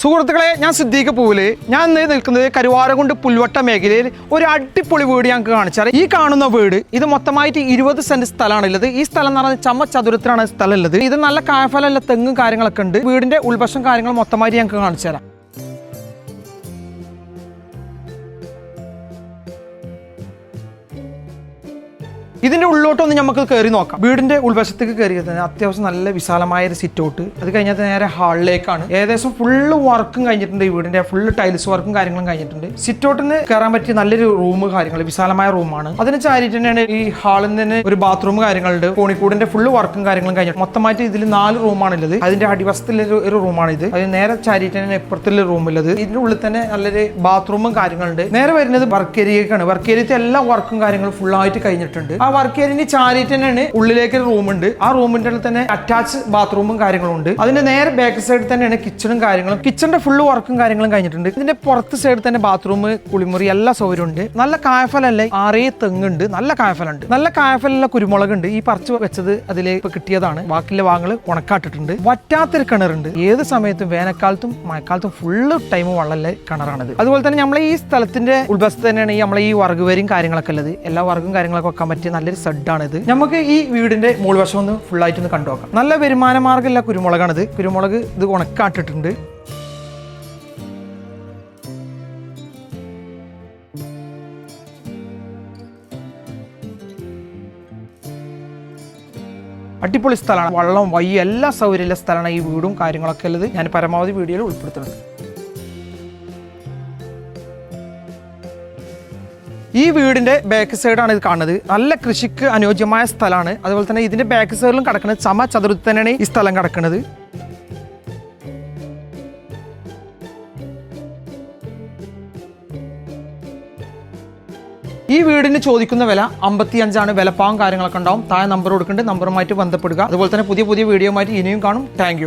സുഹൃത്തുക്കളെ ഞാൻ സിദ്ദീഖ് പൂവിൽ. ഞാൻ ഇന്ന് നിൽക്കുന്നത് കരുവാരകുണ്ട് പുൽവട്ട മേഖലയിൽ ഒരു അടിപൊളി വീട് ഞങ്ങൾക്ക് കാണിച്ചാൽ ഈ കാണുന്ന വീട് ഇത് മൊത്തമായിട്ട് ഇരുപത് സെന്റ് സ്ഥലമാണ് ഉള്ളത് ഈ സ്ഥലം എന്ന് പറഞ്ഞാൽ ചമ്മ ചതുരത്തിലാണ് സ്ഥലം ഉള്ളത് ഇത് നല്ല കായഫലല്ല തെങ്ങും കാര്യങ്ങളൊക്കെ ഉണ്ട്. വീടിന്റെ ഉൾവശം കാര്യങ്ങൾ മൊത്തമായിട്ട് ഞങ്ങൾക്ക് കാണിച്ചു തരാം ഇതിന്റെ ഉള്ളോട്ടൊന്ന് നമുക്ക് കയറി നോക്കാം. വീടിന്റെ ഉൾവശത്തേക്ക് കയറിയത് അത്യാവശ്യം നല്ല വിശാലമായ ഒരു സിറ്റ് ഔട്ട്. അത് കഴിഞ്ഞാൽ നേരെ ഹാളിലേക്കാണ് ഏകദേശം ഫുള്ള് വർക്കും കഴിഞ്ഞിട്ടുണ്ട് ഈ വീടിന്റെ. ഫുള്ള് ടൈൽസ് വർക്കും കാര്യങ്ങളും കഴിഞ്ഞിട്ടുണ്ട്. സിറ്റ് ഔട്ടിന് കയറാൻ പറ്റിയ നല്ലൊരു റൂം കാര്യങ്ങൾ വിശാലമായ റൂമാണ് അതിന് ചാരിട്ട് തന്നെയാണ് ഈ ഹാളിൽ നിന്ന് ഒരു ബാത്റൂം കാര്യങ്ങളുണ്ട്. കോണിക്കൂടിന്റെ ഫുള്ള് വർക്കും കാര്യങ്ങളും കഴിഞ്ഞിട്ട് മൊത്തമായിട്ട് ഇതിൽ നാല് റൂമാണുള്ളത് അതിന്റെ അടിവശത്തിലെ ഒരു- റൂമാണ് ഇത്. അത് നേരെ ചാരിട്ട് തന്നെ ഇപ്പുറത്തുള്ള റൂമുള്ളത് ഇതിന്റെ ഉള്ളിൽ തന്നെ നല്ലൊരു ബാത്റൂമും കാര്യങ്ങളുണ്ട്. നേരെ വരുന്നത് വർക്ക് ഏരിയക്കാണ് വർക്ക് ഏരിയത്തെ എല്ലാ വർക്കും കാര്യങ്ങളും ഫുൾ ആയിട്ട് കഴിഞ്ഞിട്ടുണ്ട്. ആ വർക്ക് ഏരിയന് ചാരിയിട്ട് തന്നെയാണ് ഉള്ളിലേക്ക് റൂം റൂമുണ്ട് ആ റൂമിന്റെ ഉള്ളിൽ തന്നെ അറ്റാച്ച് ബാത്റൂമും കാര്യങ്ങളും ഉണ്ട്. അതിന്റെ നേരെ ബാക്ക് സൈഡിൽ തന്നെയാണ് കിച്ചണും കാര്യങ്ങളും. കിച്ചണിന്റെ ഫുള്ള് വർക്കും കാര്യങ്ങളും കഴിഞ്ഞിട്ടുണ്ട്. ഇതിന്റെ പുറത്ത് സൈഡിൽ തന്നെ ബാത്റൂം കുളിമുറി എല്ലാ സൗകര്യം ഉണ്ട്. നല്ല കായഫലല്ലേ ആറേ തെങ്ങുണ്ട്. നല്ല കായഫലുണ്ട് നല്ല കായഫലുള്ള കുരുമുളക് ഉണ്ട് ഈ പറിച്ച് വെച്ചത് അതിലേക്ക് കിട്ടിയതാണ്. ബാക്കിയുള്ള വാങ്ങൾ ഉണക്കാട്ടിട്ടുണ്ട്. വറ്റാത്തൊരു കിണറുണ്ട്. ഏത് സമയത്തും വേനൽക്കാലത്തും മഴക്കാലത്തും ഫുള്ള് ടൈം വള്ളല്ലേ കിണറാണിത്. അതുപോലെ തന്നെ നമ്മളെ ഈ സ്ഥലത്തിന്റെ ഉൾവശത്ത് തന്നെയാണ് ഈ നമ്മളെ ഈ വർഗവരിയും കാര്യങ്ങളൊക്കെ ഉള്ളത്. എല്ലാ വർഗും കാര്യങ്ങളൊക്കെ വെക്കാൻ പറ്റിയ നല്ലൊരു സെഡാണിത്. നമുക്ക് ഈ വീടിന്റെ മുൾവശം ഒന്ന് ഫുൾ ആയിട്ട് ഒന്ന് കണ്ടു നോക്കാം. നല്ല വരുമാന കുരുമുളകാണ് കുരുമുളകാണിത്. കുരുമുളക് ഇത് ഉണക്കാട്ടിട്ടുണ്ട്. അടിപൊളി സ്ഥലമാണ്. വള്ളം വൈ എല്ലാ സൗകര്യമുള്ള സ്ഥലമാണ് ഈ വീടും കാര്യങ്ങളൊക്കെ ഉള്ളത്. ഞാൻ പരമാവധി വീഡിയോയിൽ ഉൾപ്പെടുത്തുന്നുണ്ട്. ഈ വീടിന്റെ ബാക്ക് സൈഡാണ് ഇത് കാണുന്നത്. നല്ല കൃഷിക്ക് അനുയോജ്യമായ സ്ഥലമാണ്. അതുപോലെ തന്നെ ഇതിന്റെ ബാക്ക് സൈഡിലും കിടക്കുന്നത് ചമ ചതുർത്ഥി തന്നെയാണ് ഈ സ്ഥലം കിടക്കുന്നത്. ഈ വീടിന് ചോദിക്കുന്ന വില അമ്പത്തി അഞ്ചാണ് വിലപ്പാവും കാര്യങ്ങളൊക്കെ ഉണ്ടാവും. താഴെ നമ്പർ കൊടുക്കേണ്ടത് നമ്പറുമായിട്ട് ബന്ധപ്പെടുക. അതുപോലെ തന്നെ പുതിയ പുതിയ വീഡിയോമായിട്ട് ഇനിയും കാണും. താങ്ക്